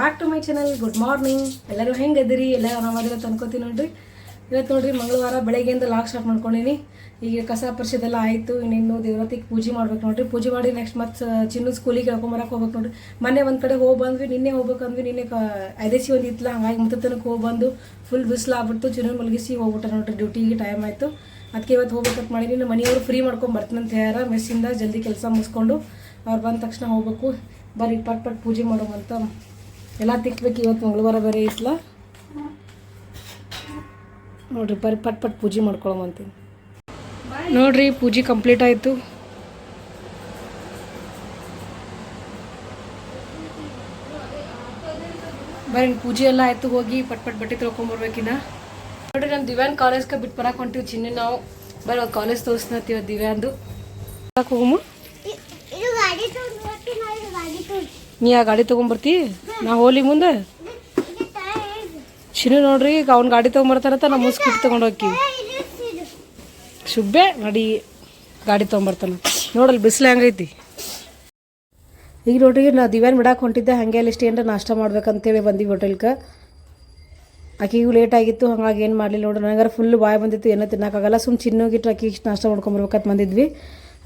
Back to my channel good morning ಎಲ್ಲರೂ ಹೆಂಗೆ ಅದಿರಿ ಎಲ್ಲ ಆರಾಮದಿರ ಅನ್ಕೋತೀನಿ ನೋಡ್ರಿ. ಇವತ್ತು ನೋಡ್ರಿ ಮಂಗಳವಾರ ಬೆಳಗ್ಗೆಯಿಂದ ಲಾಕ್ ಸ್ಟಾರ್ಟ್ ಮಾಡ್ಕೊಂಡೀನಿ. ಈಗ ಕಸ ಪರಿಷದೆಲ್ಲ ಆಯಿತು. ಇನ್ನೇನು ದೇವ್ರತಿಗೆ ಪೂಜೆ ಮಾಡ್ಬೇಕು ನೋಡ್ರಿ. ಪೂಜೆ ಮಾಡಿ ನೆಕ್ಸ್ಟ್ ಮತ್ತೆ ಚಿನ್ನು ಸ್ಕೂಲಿಗೆ ಕರ್ಕೊಂಬರಕ್ಕೆ ಹೋಗ್ಬೇಕು ನೋಡ್ರಿ. ಮೊನ್ನೆ ಒಂದು ಕಡೆ ಹೋಗಿ ಬಂದ್ವಿ, ನಿನ್ನೆ ಹೋಗ್ಬೇಕಂದ್ವಿ ನಿನ್ನೆ ಕ, ಐದೇಸಿ ಒಂದು ಇತ್ತಲ್ಲ ಹಂಗಾಗಿ ಮುತ್ತ ಹೋಗಿ ಬಂದು ಫುಲ್ ಬಿಸಿಲು ಆಗ್ಬಿಟ್ಟು ಚಿನ್ನ ಮಲಗಿಸಿ ಹೋಗ್ಬಿಟ್ಟ ನೋಡ್ರಿ. ಡ್ಯೂಟಿಗೆ ಟೈಮ್ ಆಯಿತು. ಅದಕ್ಕೆ ಇವತ್ತು ಹೋಗ್ಬೇಕಂತ ಮಾಡೀನಿ. ನಮ್ಮ ಮನೆಯವರು ಫ್ರೀ ಮಾಡ್ಕೊಂಡು ಬರ್ತೀನಿ ಅಂತ ಹೇಳ್ಯಾರ. ಮೆಸ್ಸಿಂದ ಜಲ್ದಿ ಕೆಲಸ ಮುಗಿಸ್ಕೊಂಡು ಅವ್ರು ಬಂದ ತಕ್ಷಣ ಹೋಗ್ಬೇಕು. ಬರೀ ಪಟ್ ಪಟ್ ಪೂಜೆ ಮಾಡೋವಂತ ಎಲ್ಲ ತಿಕ್ಬೇಕು, ಇವತ್ತು ಮಂಗಳವಾರ ಬೇರೆ ಐತ್ಲ ನೋಡ್ರಿ, ಬರೀ ಪಟ್ ಪಟ್ ಪೂಜೆ ಮಾಡ್ಕೊಳಮಂತೀನಿ ನೋಡ್ರಿ, ಪೂಜೆ ಕಂಪ್ಲೀಟ್ ಆಯಿತು. ಬರೀ ಪೂಜೆ ಎಲ್ಲ ಆಯ್ತು, ಹೋಗಿ ಪಟ್ ಪಟ್ ಬಟ್ಟೆ ತೊಳ್ಕೊಂಬರ್ಬೇಕಿನ್ನ ನೋಡ್ರಿ ನಮ್ಮ ದಿವ್ಯಾನ್ ಕಾಲೇಜ್ಗೆ ಬಿಟ್ಟು ಬರಕ್ಕೆ ಹೊಂಟೀವಿ ಚಿನ್ನ ನಾವು. ಬರೀ ಕಾಲೇಜ್ ತೋರಿಸ್ತೀವಿ ದಿವ್ಯಾಂದು. ಹೋಗಮ್ಮ ಇದು ಗಾಡಿ ತಗೊಂಡು ಹೋಗ್ತೀನಿ ನೋಡಿ ಗಾಡಿ ತಗೊಂಡು ನೀ ಆ ಗಾಡಿ ತೊಗೊಂಬರ್ತಿ, ನಾ ಹೋಲಿ ಮುಂದೆ. ಚಿನ್ನು ನೋಡ್ರಿ, ಈಗ ಅವ್ನ ಗಾಡಿ ತೊಗೊಂಬರ್ತಾನಂತ ನಮ್ಮ ಸ್ಕೂಟಿ ತೊಗೊಂಡು ಹೋಗ್ತೀವಿ. ಶುಭ್ಬೆ ನಡಿ, ಗಾಡಿ ತೊಗೊಂಬರ್ತಾನ ನೋಡಲ್ಲಿ ಬಿಸಿಲು ಹೆಂಗೈತಿ ಈಗ ನೋಡ್ರಿ, ನಾ ದಿವ್ಯಾನ್ ಬಿಡಕ್ಕೆ ಹೊಂಟಿದ್ದೆ, ಹಾಗೆ ಅಲ್ಲಿ ಇಷ್ಟು ಏನಾರ ನಾಷ್ಟ ಮಾಡ್ಬೇಕಂತೇಳಿ ಬಂದೀವಿ ಹೋಟೆಲ್ಗೆ ಆಕಿಗೂ ಲೇಟ್ ಆಗಿತ್ತು, ಹಂಗಾಗಿ ಏನು ಮಾಡಲಿಲ್ಲ ನೋಡ್ರಿ, ನನಗಾರ ಫುಲ್ ಬಾಯ್ ಬಂದಿತ್ತು, ಏನೋ ತಿನ್ನೋಕ್ಕಾಗಲ್ಲ ಸುಮ್ಮನೆ ಚಿನ್ನೋಗಿಟ್ಟು ಆಕಿ ಇಷ್ಟು ನಾಷ್ಟ ಮಾಡ್ಕೊಂಬರ್ಬೇಕಂತ ಬಂದಿದ್ವಿ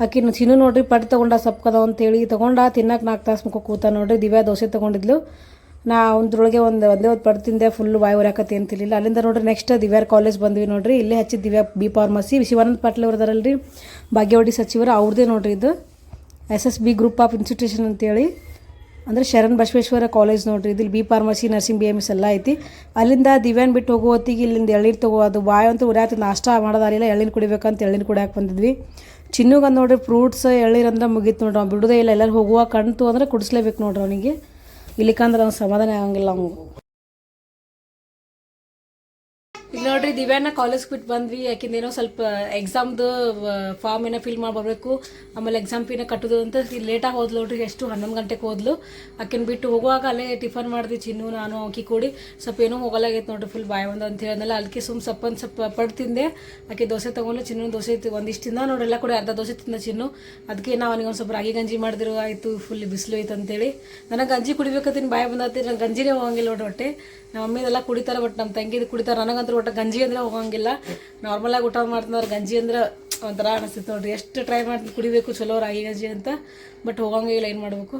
ಆಕಿ ಚಿನ್ನು ನೋಡ್ರಿ, ಪಟ್ ತೊಗೊಂಡ ಸಪ್ಕದ ಅಂತೇಳಿ ತೊಗೊಂಡ ತಿನ್ನಕ್ಕೆ ನಾಲ್ಕು ತಾಸು ಮುಖ ಕೂತ ನೋಡ್ರಿ. ದಿವ್ಯಾ ದೋಸೆ ತೊಗೊಂಡಿದ್ಲು. ನಾ ಒಂದ್ರೊಳಗೆ ಒಂದು ಒಂದೇ ಒಂದು ಪಡ್ ತಿಂದೆ ಫುಲ್ ಬಾಯಿ ಹೊರ್ಯಾಕತಿ ಅಂತಿರಲಿಲ್ಲ ಅಲ್ಲಿಂದ ನೋಡ್ರಿ ನೆಕ್ಸ್ಟ್ ದಿವ್ಯಾರ್ ಕಾಲೇಜ್ ಬಂದ್ವಿ ನೋಡ್ರಿ. ಇಲ್ಲೇ ಹಚ್ಚಿದ ದಿವ್ಯಾ ಬಿ ಫಾರ್ಮಸಿ ಶಿವಾನಂದ ಪಾಟೀಲ್ ಅವ್ರದಾರಲ್ರಿ. ಭಾಗ್ಯವಾಡಿ ಸಚಿವರು ಅವ್ರದ್ದೇ ನೋಡ್ರಿ ಇದು. S S B group of institution ಅಂತೇಳಿ. ಅಂದರೆ ಶರಣ್ ಬಸವೇಶ್ವರ ಕಾಲೇಜ್ ನೋಡ್ರಿ ಇಲ್ಲಿ B pharmacy, nursing, B M S ಎಲ್ಲ ಐತಿ. ಅಲ್ಲಿಂದ ದಿವ್ಯಾನ್ ಬಿಟ್ಟು ಹೋಗೋ ಹೊತ್ತಿಗೆ ಇಲ್ಲಿಂದ ಎಳ್ನೀರು ತಗೋ, ಅದು ಬಾಯ್ ಅಂತೂ ಉರಿಯಾತ, ನಾಷ್ಟ ಮಾಡೋದಾರಿಲ್ಲ ಎಳ್ನೀರು ಕುಡಿಬೇಕಂತ ಎಳ್ನೀರು ಕುಡಿಯಕ್ಕೆ ಬಂದಿದ್ವಿ. ಚಿನ್ನಗ ನೋಡ್ರಿ, ಫ್ರೂಟ್ಸ್, ಎಳ್ನೀರು ಅಂದ್ರೆ ಮುಗೀತು ನೋಡ್ರಿ, ಅವ್ನು ಬಿಡೋದೇ ಇಲ್ಲ, ಎಲ್ಲರೂ ಹೋಗುವ ಕಣ್ತು ಅಂದ್ರೆ ಕುಡಿಸ್ಲೇಬೇಕು ನೋಡ್ರಿ ಅವನಿಗೆ. ಇಲ್ಲಿಕಂದ್ರೆ ಅವ್ನು ಸಮಾಧಾನ ಆಗಂಗಿಲ್ಲ ಅವ್ನು ನೋಡ್ರಿ, ದಿವ್ಯಾನ ಕಾಲೇಜ್ ಬಿಟ್ಟು ಬಂದ್ವಿ, ಯಾಕಿಂದೇನೋ ಸ್ವಲ್ಪ ಎಕ್ಸಾಮ್ದು ಫಾರ್ಮ್ ಏನೋ ಫಿಲ್ ಮಾಡ್ಬರ್ಬೇಕು, ಆಮೇಲೆ ಎಕ್ಸಾಮ್ ಫೀನ ಕಟ್ಟೋದು ಅಂತ ಲೇಟಾಗಿ ಹೋದ್ಲು ನೋಡ್ರಿ, ಎಷ್ಟು ಹನ್ನೊಂದು ಗಂಟೆಗೆ ಹೋದ್ಲು. ಆಕಿನ ಬಿಟ್ಟು ಹೋಗುವಾಗ ಅಲ್ಲೇ ಟಿಫನ್ ಮಾಡಿದ್ವಿ ಚಿನ್ನು, ನಾನು ಆಕಿ ಕೂಡಿ, ಸ್ವಲ್ಪ ಏನೋ ಹೋಗಲಾಗೈತೆ ನೋಡ್ರಿ ಫುಲ್ ಬಾಯ್ ಬಂದ ಅಂತ ಹೇಳಿದ್ನಲ್ಲ ಸುಮ್ ಸ್ವಲ್ಪ ಒಂದು ಸ್ವಲ್ಪ ಪಡ್ ತಿಂದೆ. ಆಕೆ ದೋಸೆ ತೊಗೊಂಡು ಚಿನ್ನು ದೋಸೆ ಒಂದಿಷ್ಟು ತಿಂದ ನೋಡ್ರಿ, ಎಲ್ಲ ಕೂಡ ಅರ್ಧ ದೋಸೆ ತಿಂದ ಚಿನ್ನು. ಅದಕ್ಕೆ ನಾವು ಅವನಿಗೆ ಒಂದು ಸ್ವಲ್ಪ ರಾಗಿ ಗಂಜಿ ಮಾಡಿದ್ರು, ಆಯಿತು ಫುಲ್ ಬಿಸಿಲು ಐತೆ ಅಂತೇಳಿ. ನನಗೆ ಗಂಜಿ ಕುಡಿಬೇಕತ್ತೀನಿ ಬಾಯ್ ಬಂದತ್ತಿ ನಂಗೆ ಗಂಜಿನೇ ಹೋಗಂಗಿಲ್ಲ ನೋಡ್ರಿ ಹೊಟ್ಟೆ. ನಮ್ಮ ಮಮ್ಮಿದೆಲ್ಲ ಕುಡಿತಾರೆ ಬಟ್ ನಮ್ಮ ತಂಗಿದು ಕುಡಿತಾರೆ, ನನಗಂತೂ ಒಟ್ಟು ಗಂಜಿ ಅಂದ್ರೆ ಹೋಗಂಗಿಲ್ಲ. ನಾರ್ಮಲಾಗಿ ಊಟ ಮಾಡ್ತಿದ್ದಾರೆ ಗಂಜಿ ಅಂದ್ರೆ ಒಂಥರ ಅನಿಸ್ತೈತೆ ನೋಡ್ರಿ. ಎಷ್ಟು ಟ್ರೈ ಮಾಡ್ತೀನಿ ಕುಡಿಬೇಕು ಚಲೋ ರಾಗಿ ಗಂಜಿ ಅಂತ ಬಟ್ ಹೋಗಂಗಿಲ್ಲ, ಏನು ಮಾಡಬೇಕು?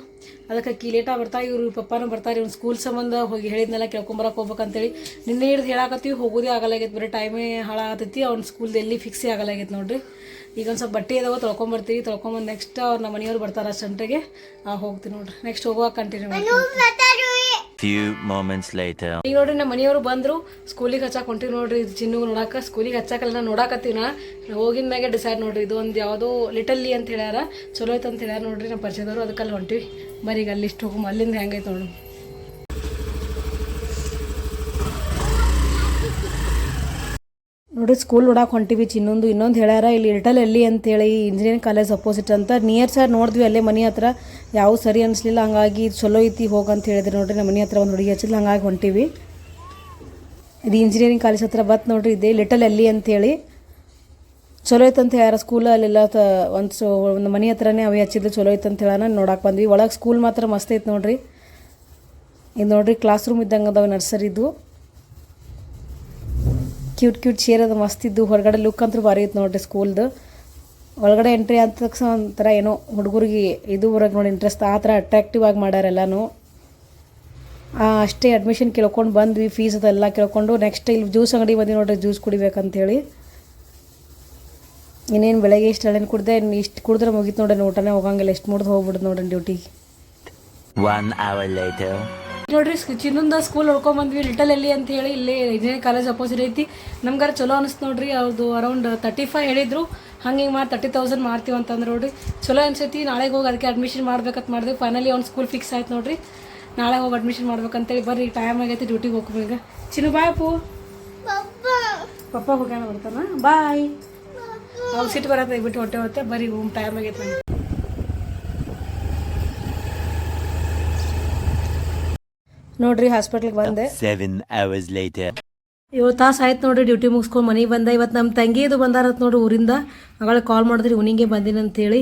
ಅದಕ್ಕೆ ಕೀಲೇಟ ಬರ್ತಾ, ಇವ್ರು ಪಪ್ಪಾನು ಬರ್ತಾರೆ, ಇವ್ನು ಸ್ಕೂಲ್ ಸಂಬಂಧ ಹೋಗಿ ಹೇಳಿದ್ನೆಲ್ಲ ಕೇಳ್ಕೊಂಬರಕ್ಕೆ ಹೋಗ್ಬೇಕಂತೇಳಿ. ನಿನ್ನೆ ಹಿಡ್ದು ಹೇಳಾಕತ್ತೀವಿ, ಹೋಗೋದೇ ಆಗಲಾಗೈತೆ ಬರೀ ಟೈಮೇ ಹಾಳಾಗತ್ತೈತಿ ಅವ್ನ ಸ್ಕೂಲ್ದು ಎಲ್ಲಿ ಫಿಕ್ಸೇ ಆಗಲಾಗೈತೆ ನೋಡ್ರಿ. ಈಗ ಒಂದು ಸ್ವಲ್ಪ ಬಟ್ಟೆ ಇದಾವೆ, ತೊಳ್ಕೊಂಬರ್ತೀವಿ, ತೊಳ್ಕೊಂಬಂದು ನೆಕ್ಸ್ಟ್ ಅವ್ರು ನಮ್ಮ ಮನೆಯವ್ರು ಬರ್ತಾರೆ ಸಂಟೆಗೆ ಹೋಗ್ತೀವಿ ನೋಡ್ರಿ. ನೆಕ್ಸ್ಟ್ ಹೋಗುವಾಗ ಕಂಟಿನ್ಯೂ ಮಾಡ್ತೀವಿ. Few moments later. ಈಗ ನೋಡ್ರಿ, ನಮ್ಮ ಮನೆಯವರು ಬಂದ್ರು ಸ್ಕೂಲಿಗೆ ಹಚ್ಚಾಕ್ ಹೊಂಟಿವಿ ನೋಡ್ರಿ ಚಿನ್ನು ನೋಡಾಕ. ಸ್ಕೂಲಿಗೆ ಹಚ್ಚಾಕಲ್ಲ ನಾ ನೋಡಾಕತ್ತೀವಿ ನಾ ಹೋಗಿದ ಮ್ಯಾಗೆ ಡಿಸೈಡ್ ನೋಡ್ರಿ, ಇದು ಒಂದು ಯಾವುದೋ ಲಿಟಲ್ಲಿ ಅಂತ ಹೇಳ್ಯಾರ. ಚಲೋ ಐತೆ ಅಂತ ಹೇಳ್ಯಾರ ನೋಡ್ರಿ, ನಮ್ಮ ಪರಿಚಯದವರು. ಅದಕ್ಕೆ ಅಲ್ಲಿ ಹೊಂಟಿವಿ. ಬರೀ ಅಲ್ಲಿ ಇಷ್ಟು ಹೋಗಿ, ಅಲ್ಲಿಂದ ಹೆಂಗೈತೆ ನೋಡು. ನೋಡ್ರಿ ಸ್ಕೂಲ್ ನೋಡಕ್ಕೆ ಹೊಂಟಿವಿ, ಚಿನ್ನೊಂದು ಇನ್ನೊಂದು ಹೇಳ್ಯಾರ, ಇಲ್ಲಿ ಇರ್ಟಲ್ ಎಲ್ಲಿ ಅಂತೇಳಿ ಇಂಜಿನಿಯರಿಂಗ್ ಕಾಲೇಜ್ ಅಪೋಸಿಟ್ ಅಂತ. ನಿಯರ್ ಸರ್ ನೋಡಿದ್ವಿ, ಅಲ್ಲೇ ಮನೆ ಹತ್ರ. ಯಾವ ಸರಿ ಅನಿಸ್ಲಿಲ್ಲ, ಹಂಗಾಗಿ ಚಲೋ ಐತಿ ಹೋಗಂತ ಹೇಳಿದ್ರು ನೋಡ್ರಿ, ನಮ್ಮ ಮನೆ ಹತ್ರ ಒಂದು ಹುಡುಗಿ ಹಚ್ಚಿಲ್ಲ ಹಂಗಾಗಿ ಹೊಂಟಿವಿ. ಇದು ಇಂಜಿನಿಯರಿಂಗ್ ಕಾಲೇಜ್ ಹತ್ರ ಬತ್ ನೋಡ್ರಿ, ಇದೆ ಲಿಟಲ್ ಎಲ್ಲಿ ಅಂತೇಳಿ. ಚಲೋ ಐತಂತ ಯಾರ ಸ್ಕೂಲ್ ಅಲ್ಲೆಲ್ಲ ಒಂದು ಸೊ, ಒಂದು ಮನೆ ಹತ್ರನೇ ಅವು ಹಚ್ಚಿದ್ದು ಚಲೋ ಐತಂತ ಹೇಳೋಣ ನೋಡಕ್ಕೆ ಬಂದ್ವಿ. ಒಳಗೆ ಸ್ಕೂಲ್ ಮಾತ್ರ ಮಸ್ತ್ ಐತೆ ನೋಡ್ರಿ. ಇದು ನೋಡ್ರಿ ಕ್ಲಾಸ್ ರೂಮ್ ಇದ್ದಂಗೆ ಅದಾವೆ ನರ್ಸರಿದು. ಕ್ಯೂಟ್ ಕ್ಯೂಟ್ ಚೇರ್ ಅದು ಮಸ್ತ್ ಇದ್ದು. ಹೊರಗಡೆ ಲುಕ್ ಅಂತೂ ಭಾರಿ ಇತ್ತು ನೋಡ್ರಿ ಸ್ಕೂಲ್ದು ಒಳಗಡೆ ಎಂಟ್ರಿ ಆದ ತಕ್ಷಣ ಒಂಥರ ಏನೋ ಹುಡುಗರಿಗೆ ಇದು ಬರೋಕೆ ನೋಡಿ ಇಂಟ್ರೆಸ್ಟ್ ಆ ಥರ ಅಟ್ರಾಕ್ಟಿವ್ ಆಗಿ ಮಾಡ್ಯಾರ ಎಲ್ಲನೂ. ಆ, ಅಷ್ಟೇ ಅಡ್ಮಿಷನ್ ಕೇಳ್ಕೊಂಡು ಬಂದ್ವಿ ಫೀಸ್ ಅದೆಲ್ಲ ಕೇಳ್ಕೊಂಡು. ನೆಕ್ಸ್ಟ್ ಇಲ್ಲಿ ಜ್ಯೂಸ್ ಅಂಗಡಿ ಬಂದು ನೋಡ್ರಿ ಜ್ಯೂಸ್ ಕುಡಿಬೇಕಂತೇಳಿ. ಇನ್ನೇನು ಬೆಳಗ್ಗೆ ಇಷ್ಟು ಎಳೆನ್ ಕುಡ್ದೆ ಇಷ್ಟು ಕುಡಿದ್ರೆ ಮುಗೀತು ನೋಡ್ರಿ ಊಟನೇ ಹೋಗಂಗಿಲ್ಲ. ಎಷ್ಟು ಮುಡ್ದು ಹೋಗ್ಬಿಡ್ದು ನೋಡ್ರಿ ಡ್ಯೂಟಿಗೆ. ನೋಡ್ರಿ ಚಿನ್ನೊಂದ ಸ್ಕೂಲ್ ನೋಡ್ಕೊಂಡ್ ಬಂದ್ವಿ ಲಿಟಲ್ ಎಲ್ಲಿ ಅಂತ ಹೇಳಿ ಇಲ್ಲಿ ಇಂಜಿನಿಯರಿಂಗ್ ಕಾಲೇಜ್ ಅಪೋಸಿಟ್ ಐತಿ. ನಮ್ಗಾರ ಚಲೋ ಅನಿಸ್ತು ನೋಡ್ರಿ ಅವ್ರದ್ದು ಅರೌಂಡ್ ತರ್ಟಿ ಫೈವ್ ಹೇಳಿದ್ರು. ಹಂಗೆ ಹಿಂಗೆ ಮಾಡಿ ತರ್ಟಿ ತೌಸಂಡ್ ಮಾಡ್ತೀವಿ ಅಂತಂದ್ರೆ ನೋಡ್ರಿ. ಚಲೋ ಅನ್ಸೈತಿ ನಾಳೆಗೆ ಹೋಗಿ ಅದಕ್ಕೆ ಅಡ್ಮಿಷನ್ ಮಾಡ್ಬೇಕಂತ ಮಾಡಿದ್ವಿ ಫೈನಲಿ ಅವ್ನು ಸ್ಕೂಲ್ ಫಿಕ್ಸ್ ಆಯ್ತು ನೋಡ್ರಿ. ನಾಳೆ ಹೋಗಿ ಅಡ್ಮಿಷನ್ ಮಾಡ್ಬೇಕಂತೇಳಿ ಬರ್ರಿ ಟೈಮ್ ಆಗೈತಿ ಡ್ಯೂಟಿಗೆ ಹೋಗ್ಬೇಕು ಚಿನ್ನು ಬಾಯ್ ಅಪ್ಪು. ಪಪ್ಪ, ಹೋಗ್ಯಾನ ಬರ್ತಾನ? ಬಾಯ್. ಅವ್ರು ಸಿಟ್ಟು ಬರತ್ತೆ ಬಿಟ್ಟು ಹೊಟ್ಟೆ ಹೋಗುತ್ತೆ ಬರೀ ಟೈಮ್ ಆಗೈತೆ ನೋಡ್ರಿ ಹಾಸ್ಪಿಟ್ಲಿಗೆ ಬಂದೆ. Seven hours later. ಇವತ್ತು ತಾಸು ಆಯ್ತು ನೋಡ್ರಿ ಡ್ಯೂಟಿ ಮುಗಿಸ್ಕೊಂಡು ಮನೆಗೆ ಬಂದ. ಇವತ್ತು ನಮ್ಮ ತಂಗಿದು ಬಂದಾರತ್ ನೋಡ್ರಿ ಊರಿಂದ. ಅಗಳ ಕಾಲ್ ಮಾಡಿದ್ರಿ ಉನಿಗೆ ಬಂದಿನ ಅಂತೇಳಿ.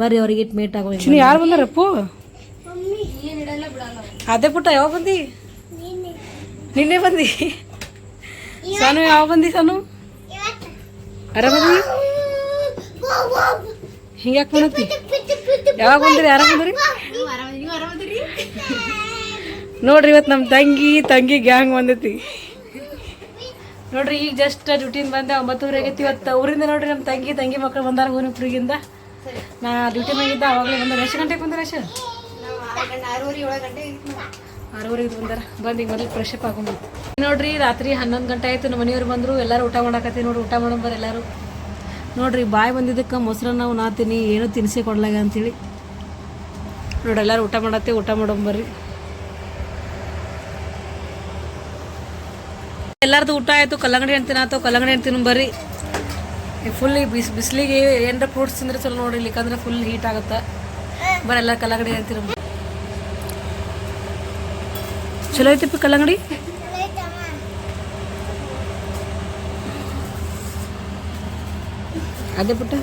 ಬರ್ರಿ ಅವ್ರಿಗೆ ಮೀಟ್ ಆಗೋ ಯಾರು ಬಂದಾರಪ್ಪು ಅದೇ ಪುಟ್ಟ ಯಾವಾಗ ಬಂದಿ? ನಿನ್ನೆ. ನಿನ್ನೆ ಬಂದಿ? ಸಾನು ಯಾವಾಗ ಬಂದಿ ಸಾನು? ಆರಾಮದಿ ಹಿಂಗ್ಯಾಕೆ ಮಾಡತ್ತಿ ಯಾವಾಗ ಬಂದ್ರಿ ಯಾರ ಬಂದ್ರಿ? ನೋಡ್ರಿ ಇವತ್ತು ನಮ್ಮ ತಂಗಿ ತಂಗಿ ಗ್ಯಾಂಗ್ ಬಂದೈತಿ. ನೋಡ್ರಿ, ಈಗ ಜಸ್ಟ್ ಡ್ಯೂಟಿಯಿಂದ ಬಂದೆ, ಒಂಬತ್ತುವರೆ ಆಗೈತಿ ಇವತ್ತು. ಊರಿಂದ ನೋಡ್ರಿ ನಮ್ಮ ತಂಗಿ ತಂಗಿ ಮಕ್ಕಳು ಬಂದಾರ ಗೋನಿಪುರಿಗಿಂದ ನಾ ಡ್ಯೂಟಿ ಮಾಡಿದ್ದೆ ಅವಾಗಲೇ ಬಂದಾರ. ಎಷ್ಟು ಗಂಟೆಗೆ ಬಂದಾರ ಅಶ ಆರೂವರೆಗೆ ಬಂದಾರ. ಬಂದು ಈಗ ಮೊದಲು ಫ್ರೆಶ್ ಅಪ್ ಹಾಕೊಂಡು ನೋಡ್ರಿ, ರಾತ್ರಿ ಹನ್ನೊಂದು ಗಂಟೆ ಆಯ್ತು. ನಮ್ಮ ಮನೆಯವ್ರು ಬಂದರು. ಎಲ್ಲರೂ ಊಟ ಮಾಡಕತ್ತಿ ನೋಡ್ರಿ. ಊಟ ಮಾಡೋಣ ಬರ್ರಿ ಎಲ್ಲರೂ. ನೋಡ್ರಿ, ಬಾಯಿ ಬಂದಿದ್ದಕ್ಕೆ ಮೊಸರನ್ನ ನಾವು ನಾತೀನಿ ಏನೂ ತಿನ್ಸಿ ಕೊಡ್ಲಾಗ ಅಂತೇಳಿ. ನೋಡ್ರಿ, ಎಲ್ಲರೂ ಊಟ ಮಾಡತ್ತೆ ಊಟ ಮಾಡೋಣ ಎಲ್ಲರದು ಊಟ ಆಯಿತು, ಕಲ್ಲಂಗಡಿ ಹಣ್ಣು ತಿನ್ನಾತು ಕಲ್ಲಂಗಡಿ ಹಣ್ಣು ತಿನ್ನು ಬರ್ರಿ ಫುಲ್ ಬಿಸ್, ಬಿಸಿಲಿಗೆ ಏನಾರ ಫ್ರೂಟ್ಸ್ ತಿಂದ್ರೆ ಚಲೋ ನೋಡಿ ಇಲ್ಲಿಕಂದ್ರೆ ಫುಲ್ ಹೀಟ್ ಆಗುತ್ತೆ. ಬರ ಎಲ್ಲ ಕಲ್ಲಂಗಡಿ ಹಣ್ಣು ತಿನ್ನು ಚಲೋ ಐತಿಪ್ಪ ಕಲ್ಲಂಗಡಿ? ಅದೇ ಪುಟ್ಟ.